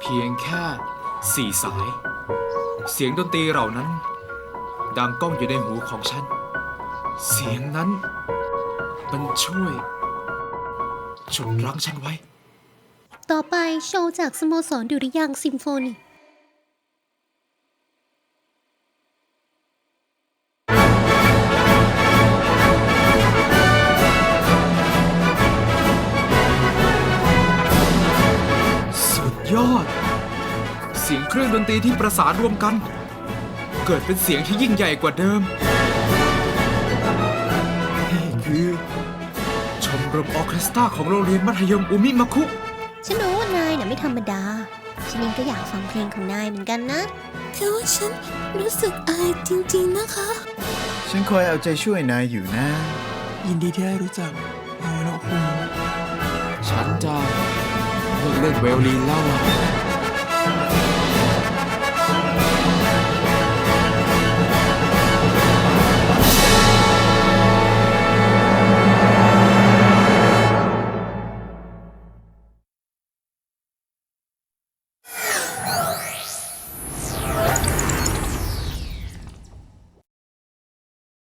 เพียงแค่สี่สาย เสียงดนตรีเหล่านั้นดังก้องอยู่ในหูของฉัน เสียงนั้น มันช่วยฉุดรั้งฉันไว้ ต่อไปโชว์จากสโมสรดุริยางค์ซิมโฟนี ยอด เสียงเครื่องดนตรีที่ประสานรวมกัน เกิดเป็นเสียงที่ยิ่งใหญ่กว่าเดิม นี่คือ ชมรมออร์เคสตราของโรงเรียนมัธยมอุมิมาคุ ฉันรู้ว่านายน่ะไม่ธรรมดา ฉันเองก็อยากฟังเพลงของนายเหมือนกันนะแต่ว่าฉันรู้สึกอายจริงๆนะคะ ฉันคอยเอาใจช่วยนายอยู่นะ ยินดีที่ได้รู้จักโอโนคุงฉันจะ เลิกเล่นเวลลีเล่า